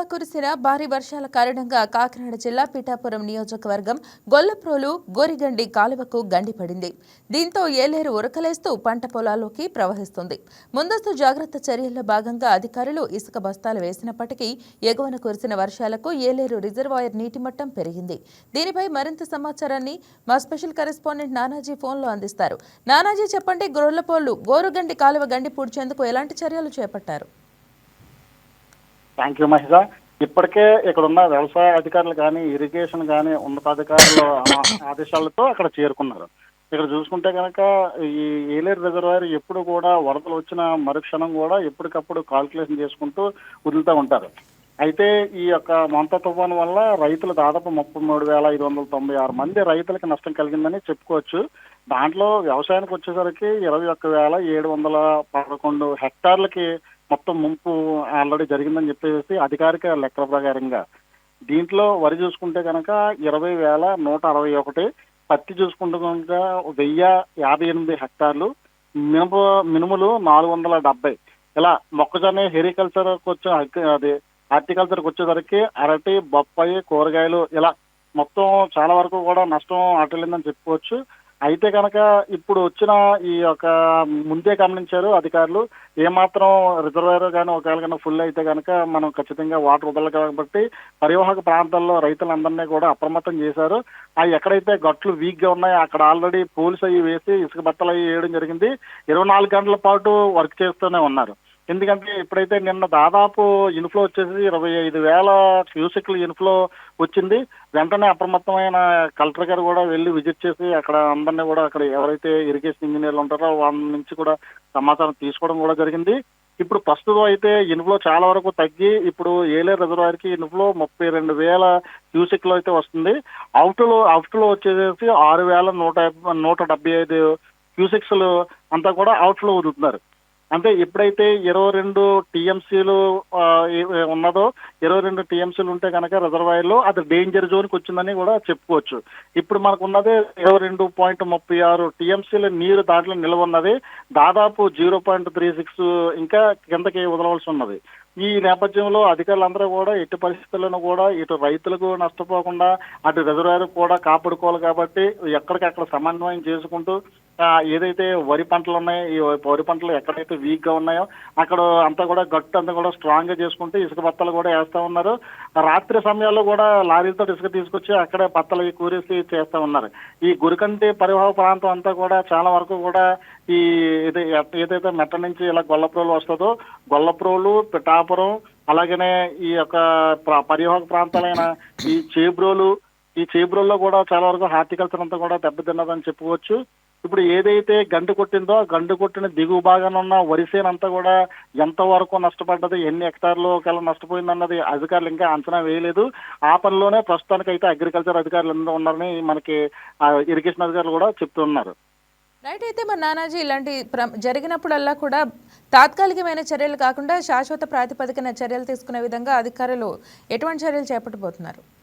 ఇటీవల కురిసిన భారీ వర్షాల కారణంగా కాకినాడ జిల్లా పిఠాపురం నియోజకవర్గం గొల్లప్రోలు గోరిగండి కాలువకు గండిపడింది దీంతో ఏలేరు ఉరకలేస్తూ పంట పొలాల్లోకి ప్రవహిస్తుంది. ముందస్తు జాగ్రత్త చర్యల్లో భాగంగా అధికారులు ఇసుక బస్తాలు వేసినప్పటికీ ఎగువన కురిసిన వర్షాలకు ఏలేరు రిజర్వాయర్ నీటి మట్టం పెరిగింది. దీనిపై మరింత సమాచారాన్ని మా స్పెషల్ కరెస్పాండెంట్ నానాజీ ఫోన్లో అందిస్తారు. నానాజీ చెప్పండి గొర్రెలపోలు గోరుగండి కాలువ గండి పూడ్చేందుకు ఎలాంటి చర్యలు చేపట్టారు? థ్యాంక్ యూ మహిళ ఇప్పటికే ఇక్కడ ఉన్న వ్యవసాయ అధికారులు కానీ ఇరిగేషన్ కానీ ఉన్నతాధికారుల ఆదేశాలతో అక్కడ చేరుకున్నారు. ఇక్కడ చూసుకుంటే కనుక ఈ ఏలేరు రిజర్వాయర్ ఎప్పుడు కూడా వరదలు వచ్చిన మరుక్షణం కూడా ఎప్పటికప్పుడు కాల్కులేషన్ చేసుకుంటూ వదులుతూ ఉంటారు. అయితే ఈ యొక్క మంత తుఫాను వల్ల రైతులు దాదాపు ముప్పై మూడు వేల ఐదు వందల తొంభై ఆరు మంది రైతులకు నష్టం కలిగిందని చెప్పుకోవచ్చు. దాంట్లో వ్యవసాయానికి వచ్చేసరికి ఇరవై ఒక్క వేల ఏడు వందల పదకొండు హెక్టార్లకి మొత్తం ముంపు ఆల్రెడీ జరిగిందని చెప్పేసి అధికారిక లెక్కల ప్రకారంగా. దీంట్లో వరి చూసుకుంటే కనుక ఇరవై వేల నూట అరవై ఒకటి పత్తి చూసుకుంటే కనుక వెయ్యి యాభై ఎనిమిది హెక్టార్లు మినప మినుములు నాలుగు వందల డెబ్బై. ఇలా మొక్కజొన్న హెరికల్చర్ వచ్చే అది హార్టికల్చర్కి వచ్చేసరికి అరటి బొప్పాయి కూరగాయలు ఇలా మొత్తం చాలా వరకు కూడా నష్టం అటలిందని చెప్పుకోవచ్చు. అయితే కనుక ఇప్పుడు వచ్చిన ఈ యొక్క ముందే గమనించారు అధికారులు ఏమాత్రం రిజర్వాయర్ కానీ ఒకవేళ కనుక ఫుల్ అయితే కనుక మనం ఖచ్చితంగా వాటర్ వదలదు కాబట్టి పరివాహక ప్రాంతాల్లో రైతులందరినీ కూడా అప్రమత్తం చేశారు. ఆ ఎక్కడైతే గట్లు వీక్గా ఉన్నాయో అక్కడ ఆల్రెడీ పోల్స్ అవి వేసి ఇసుక బట్టలు అవి వేయడం జరిగింది. ఇరవై నాలుగు గంటల పాటు వర్క్ చేస్తూనే ఉన్నారు. ఎందుకంటే ఇప్పుడైతే నిన్న దాదాపు ఇన్ఫ్లో వచ్చేసి ఇరవై ఐదు వేల క్యూసెక్లు ఇన్ఫ్లో వచ్చింది వెంటనే అప్రమత్తమైన కలెక్టర్ గారు కూడా వెళ్ళి విజిట్ చేసి అక్కడ అందరినీ కూడా అక్కడ ఎవరైతే ఇరిగేషన్ ఇంజనీర్లు ఉంటారో వాళ్ళ నుంచి కూడా సమాచారం తీసుకోవడం కూడా జరిగింది. ఇప్పుడు ప్రస్తుతం అయితే ఇన్ఫ్లో చాలా వరకు తగ్గి ఇప్పుడు ఏలే రిజర్వాయర్కి ఇన్ఫ్లో ముప్పై రెండు వేల క్యూసెక్లో అయితే వస్తుంది. అవుట్లో అవుట్లో వచ్చేసి ఆరు వేల నూట నూట డెబ్బై ఐదు క్యూసెక్స్లు అంతా కూడా అవుట్లో వదులుతున్నారు. అంటే ఎప్పుడైతే ఇరవై రెండు టీఎంసీలు ఉన్నదో ఇరవై రెండు టీఎంసీలు ఉంటే కనుక రిజర్వాయర్లో అది డేంజర్ జోన్కి వచ్చిందని కూడా చెప్పుకోవచ్చు. ఇప్పుడు మనకు ఉన్నదే ఇరవై రెండు పాయింట్ ముప్పై ఆరు టీఎంసీల నీరు దాంట్లో నిల్వ ఉన్నది. దాదాపు జీరో పాయింట్ త్రీ సిక్స్ ఇంకా కిందకి వదలవలసి ఉన్నది. ఈ నేపథ్యంలో అధికారులందరూ కూడా ఎట్టి పరిస్థితులను కూడా ఇటు రైతులకు నష్టపోకుండా అటు రిజర్వాయర్ కూడా కాపాడుకోవాలి కాబట్టి ఎక్కడికక్కడ సమన్వయం చేసుకుంటూ ఏదైతే వరి పంటలు ఉన్నాయో ఈ వరి పంటలు ఎక్కడైతే వీక్గా ఉన్నాయో అక్కడ అంతా కూడా గట్టు అంతా కూడా స్ట్రాంగ్గా చేసుకుంటూ ఇసుక బత్తలు కూడా వేస్తా ఉన్నారు. రాత్రి సమయాల్లో కూడా లారీలతో ఇసుక తీసుకొచ్చి అక్కడే బత్తలు కూరేసి చేస్తా ఉన్నారు. ఈ గురికంటి పరివాహక ప్రాంతం అంతా కూడా చాలా వరకు కూడా ఈ ఏదైతే మెట్ట నుంచి ఇలా గొల్లప్రోలు వస్తుందో గొల్లప్రోలు పిఠాపురం అలాగనే ఈ యొక్క పరివాహక ప్రాంతాలైన ఈ చేబ్రోలు ఈ చేబ్రోల్లో కూడా చాలా వరకు హార్టికల్చర్ అంతా కూడా దెబ్బతిన్నదని చెప్పుకోవచ్చు. ఇప్పుడు ఏదైతే గండు కొట్టిందో గండు కొట్టిన దిగువ భాగాన ఉన్న వరిసేనంతా కూడా ఎంత వరకు నష్టపడ్డది ఎన్ని హెక్టార్లు కల్లా నష్టపోయిందన్నది అధికారులు ఇంకా అంచనా వేయలేదు. ఆ పనిలోనే ప్రస్తుతానికి అయితే అగ్రికల్చర్ అధికారులు అందరూ ఉన్నారని మనకి ఇరిగేషన్ అధికారులు కూడా చెప్తున్నారు. రైట్ అయితే మరి నానాజీ ఇలాంటి ప్ర- జరిగినప్పుడల్లా కూడా తాత్కాలికమైన చర్యలు కాకుండా శాశ్వత ప్రాతిపదికన చర్యలు తీసుకునే విధంగా అధికారులు ఎటువంటి చర్యలు చేపట్టబోతున్నారు?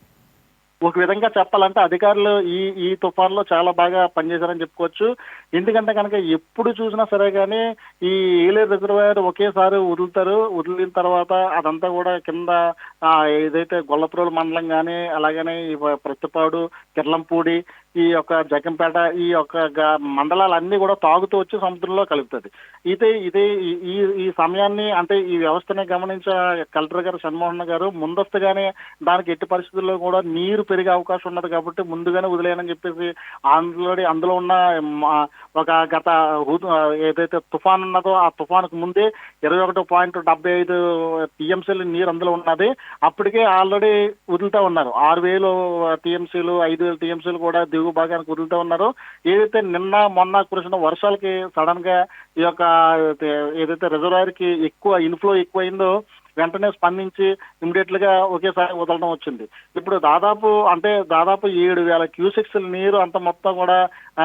ఒక విధంగా చెప్పాలంటే అధికారులు ఈ ఈ తుఫాన్లో చాలా బాగా పనిచేశారని చెప్పుకోవచ్చు. ఎందుకంటే కనుక ఎప్పుడు చూసినా సరే కానీ ఈ ఏలేరు రిజర్వాయర్ ఒకేసారి వదులుతారు. వదిలిన తర్వాత అదంతా కూడా కింద ఏదైతే గొల్లప్రోలు మండలం కానీ అలాగనే ఈ ప్రతిపాడు కిర్లంపూడి ఈ యొక్క జగంపేట ఈ యొక్క గ- మండలాలన్నీ కూడా తాగుతూ వచ్చి సముద్రంలో కలుపుతుంది. ఇదే ఇదే ఈ- ఈ ఈ సమయాన్ని అంటే ఈ వ్యవస్థని గమనించిన కలెక్టర్ గారు షణ్మోహన్ గారు ముందస్తుగానే దానికి ఎట్టి పరిస్థితుల్లో కూడా నీరు పెరిగే అవకాశం ఉన్నది కాబట్టి ముందుగానే వదిలేయనని చెప్పేసి ఆల్రెడీ అందులో ఉన్న మా- ఒక గత ఏదైతే తుఫాన్ ఉన్నదో ఆ తుఫాన్కు ముందే ఇరవై ఒకటి పాయింట్ డెబ్బై ఐదు టీఎంసీలు నీరు అందులో ఉన్నది. అప్పటికే ఆల్రెడీ వదులుతా ఉన్నారు. ఆరు వేలు టీఎంసీలు ఐదు వేలు టీఎంసీలు కూడా దిగువ భాగానికి వదులుతా ఉన్నారు. ఏదైతే నిన్న మొన్న కురిసిన వర్షాలకి సడన్గా ఈ యొక్క ఏదైతే రిజర్వాయర్కి ఎక్కువ ఇన్ఫ్లో ఎక్కువైందో వెంటనే స్పందించి ఇమీడియట్గా ఒకేసారి వదలడం వచ్చింది. ఇప్పుడు దాదాపు అంటే దాదాపు ఏడు వేల క్యూసెక్స్ నీరు అంత మొత్తం కూడా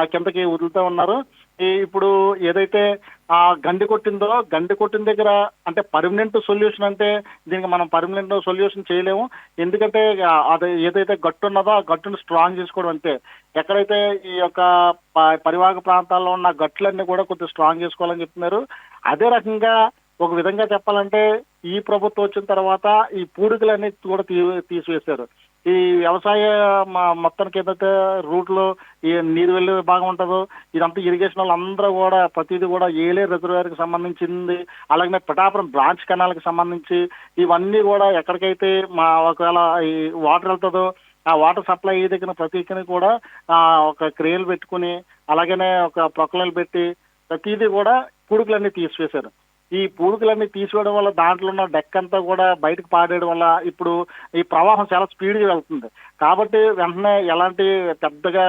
కిందకి వదులుతూ ఉన్నారు. ఇప్పుడు ఏదైతే ఆ గండి కొట్టిందో గండి కొట్టిన దగ్గర అంటే పర్మనెంట్ సొల్యూషన్ అంటే దీనికి మనం పర్మనెంట్ సొల్యూషన్ చేయలేము. ఎందుకంటే అది ఏదైతే గట్టు ఉన్నదో ఆ గట్టును స్ట్రాంగ్ చేసుకోవడం అంతే. ఎక్కడైతే ఈ యొక్క ప- పరివాహక ప్రాంతాల్లో ఉన్న గట్లన్నీ కూడా కొద్దిగా స్ట్రాంగ్ చేసుకోవాలని చెప్తున్నారు. అదే రకంగా ఒక విధంగా చెప్పాలంటే ఈ ప్రభుత్వం వచ్చిన తర్వాత ఈ పూడికలన్నీ కూడా తీ తీసివేశారు. ఈ వ్యవసాయ మా మొత్తానికి ఏదైతే రూట్లో ఈ నీరు వెళ్ళే భాగం ఉంటుందో ఇదంతా ఇరిగేషన్ వాళ్ళందరూ కూడా ప్రతిదీ కూడా ఏలే రిజర్వేర్కి సంబంధించింది అలాగే పిఠాపురం బ్రాంచ్ కెనాల్కి సంబంధించి ఇవన్నీ కూడా ఎక్కడికైతే మా ఒకవేళ ఈ వాటర్ వెళ్తుందో ఆ వాటర్ సప్లై దగ్గర ప్రతి కూడా ఆ, ఒక క్రేలు పెట్టుకుని అలాగనే ఒక ప్రొక్కలలు పెట్టి ప్రతిదీ కూడా కుడుకులన్నీ తీసివేశారు. ఈ పూడుకులన్నీ తీసుకోవడం వల్ల దాంట్లో ఉన్న డెక్ అంతా కూడా బయటకు పాడేయడం వల్ల ఇప్పుడు ఈ ప్రవాహం చాలా స్పీడ్గా వెళ్తుంది. కాబట్టి వెంటనే ఎలాంటి పెద్దగా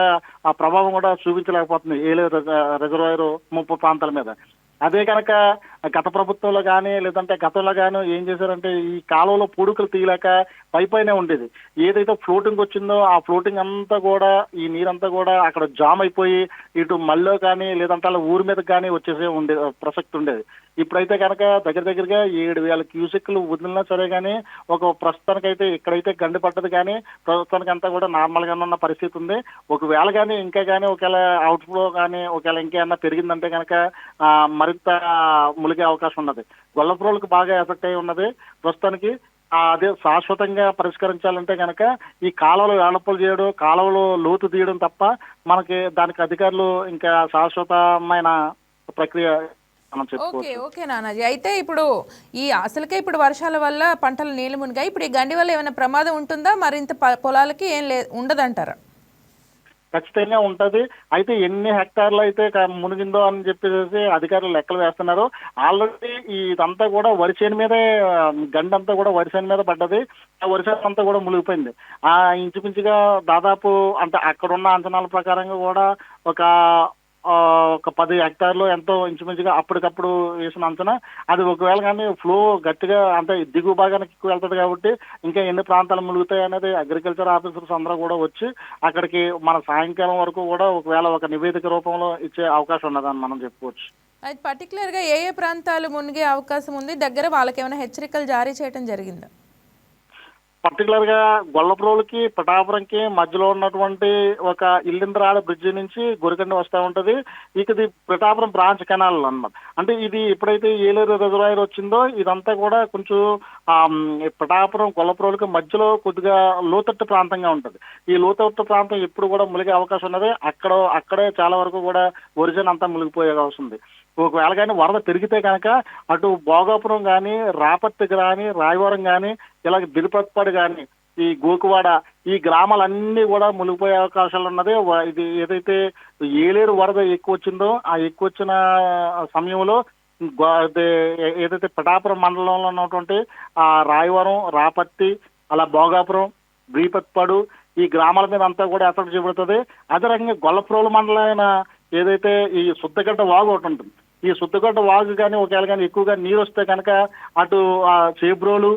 ఆ ప్రభావం కూడా చూపించలేకపోతుంది. ఏలే రిజర్వాయర్ ముప్పు ప్రాంతాల మీద. అదే కనుక గత ప్రభుత్వంలో కానీ లేదంటే గతంలో కానీ ఏం చేశారంటే ఈ కాలంలో పూడుకలు తీయలేక పైపైనే ఉండేది. ఏదైతే ఫ్లోటింగ్ వచ్చిందో ఆ ఫ్లోటింగ్ అంతా కూడా ఈ నీరంతా కూడా అక్కడ జామ్ అయిపోయి ఇటు మల్లో కానీ లేదంటే అలా ఊరి మీద కానీ వచ్చేసే ఉండే ప్రసక్తి ఉండేది. ఇప్పుడైతే కనుక దగ్గర దగ్గరగా ఏడు వేల క్యూసెక్లు వదిలినా సరే కానీ ఒక ప్రస్తుతానికైతే ఇక్కడైతే గండి పడ్డది కానీ ప్రస్తుతానికి అంతా కూడా నార్మల్ గానే ఉన్న పరిస్థితి ఉంది. ఒకవేళ కానీ ఇంకా కానీ ఒకవేళ అవుట్ ఫ్లో కానీ ఒకవేళ ఇంకేమన్నా పెరిగిందంటే కనుక మరింత ములిగే అవకాశం ఉన్నది. గొల్లపురోలకు బాగా ఎఫెక్ట్ అయి ఉన్నది. ప్రస్తుతానికి అదే శాశ్వతంగా పరిష్కరించాలంటే కనుక ఈ కాలువలు వేళప్పులు చేయడం కాలువలు లోతు తీయడం తప్ప మనకి దానికి అధికారులు ఇంకా శాశ్వతమైన ప్రక్రియ ఓకే ఓకే నానాజీ. అయితే ఇప్పుడు ఈ అసలుకే ఇప్పుడు వర్షాల వల్ల పంటలు నీళ్ళు మునిగాయి. ఇప్పుడు ఈ గండి వల్ల ఏమైనా ప్రమాదం ఉంటుందా? మరింత పొలాలకి ఏం లే ఉండదంటారా? ఖచ్చితంగా ఉంటది. అయితే ఎన్ని హెక్టార్లు అయితే మునిగిందో అని చెప్పేసి అధికారులు లెక్కలు వేస్తున్నారు. ఆల్రెడీ ఇదంతా కూడా వరిసేను మీదే గండంతా కూడా వరిసేను మీద పడ్డది. ఆ వరిసేను అంతా కూడా మునిగిపోయింది. ఆ ఇంచుమించుగా దాదాపు అంటే అక్కడున్న అంచనాల ప్రకారంగా కూడా ఒక ఒక పది హెక్టార్లు ఎంతో ఇంచుమించుగా అప్పటికప్పుడు వేసిన అంచనా. అది ఒకవేళ కానీ ఫ్లో గట్టిగా అంటే దిగువ భాగానికి ఎక్కువ వెళ్తుంది కాబట్టి ఇంకా ఎన్ని ప్రాంతాలు ములుగుతాయి అనేది అగ్రికల్చర్ ఆఫీసర్స్ అందరూ కూడా వచ్చి అక్కడికి మన సాయంకాలం వరకు కూడా ఒకవేళ ఒక నివేదిక రూపంలో ఇచ్చే అవకాశం ఉన్నదని మనం చెప్పుకోవచ్చు. అది పర్టికులర్గా ఏ ఏ ప్రాంతాలు మునిగే అవకాశం ఉంది? దగ్గర వాళ్ళకి ఏమైనా హెచ్చరికలు జారీ చేయడం జరిగిందా? పర్టికులర్గా గొల్లప్రోలుకి పిఠాపురంకి మధ్యలో ఉన్నటువంటి ఒక ఇల్లింద్రాడ బ్రిడ్జి నుంచి గురికండి వస్తూ ఉంటది. ఇక ఇది పిఠాపురం బ్రాంచ్ కెనాల్ అనమాట అంటే ఇది ఎప్పుడైతే ఏలేరు రిజర్వాయర్ వచ్చిందో ఇదంతా కూడా కొంచెం ఆ, మ్, పిఠాపురం గొల్లప్రోలుకి మధ్యలో కొద్దిగా లోతట్టు ప్రాంతంగా ఉంటది. ఈ లోతట్టు ప్రాంతం ఎప్పుడు కూడా మునిగే అవకాశం ఉన్నది. అక్కడ అక్కడే చాలా వరకు కూడా ఒరిజిన్ అంతా మునిగిపోయే అవకాశం ఉంది. ఒకవేళ కానీ వరద పెరిగితే కనుక అటు భోగాపురం కానీ రాపత్తి కానీ రాయవరం కానీ ఇలాగ దిరుపత్పాడు కానీ ఈ గోకువాడ ఈ గ్రామాలన్నీ కూడా మునిగిపోయే అవకాశాలు ఉన్నది. ఇది ఏదైతే ఏలేరు వరద ఎక్కువ వచ్చిందో ఆ ఎక్కువ వచ్చిన సమయంలో ఏదైతే పిఠాపురం మండలంలో ఉన్నటువంటి ఆ రాయవరం రాపత్తి అలా భోగాపురం బ్రీపత్పాడు ఈ గ్రామాల మీద అంతా కూడా ఎఫెక్ట్ చూపెడుతుంది అదే రకంగా గొల్లప్రోలు మండలమైన ఏదైతే ఈ శుద్ధగడ్డ వాగు ఒకటి ఉంటుంది ఈ శుద్ధగడ్డ వాగు కానీ ఒకవేళ కానీ ఎక్కువగా నీరు వస్తే కనుక అటు ఆ చేబ్రోలు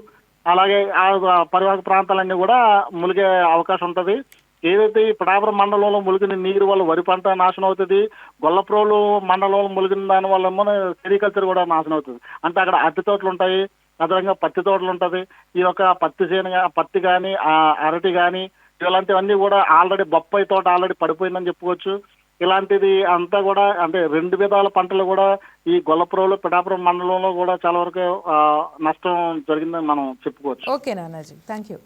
అలాగే ఆ పరివాహక ప్రాంతాలన్నీ కూడా మునిగే అవకాశం ఉంటుంది. ఏదైతే ఈ పిఠాపురం మండలంలో ములిగిన నీరు వల్ల వరి పంట నాశనం అవుతుంది గొల్లప్రోలు మండలంలో ములిగిన దాని వల్ల ఏమో సెరికల్చర్ కూడా నాశనం అవుతుంది. అంటే అక్కడ అరటి తోటలు ఉంటాయి అదనంగా పత్తి తోటలు ఉంటుంది. ఈ యొక్క పత్తి చేను పత్తి కానీ అరటి కానీ ఇలాంటివన్నీ కూడా ఆల్రెడీ బొప్పాయి తోట ఆల్రెడీ పడిపోయిందని చెప్పుకోవచ్చు. ఇలాంటిది అంతా కూడా అంటే రెండు విధాల పంటలు కూడా ఈ గొల్లపురంలో పిఠాపురం మండలంలో కూడా చాలా వరకు నష్టం జరిగిందని మనం చెప్పుకోవచ్చు. ఓకే నానాజీ. Thank you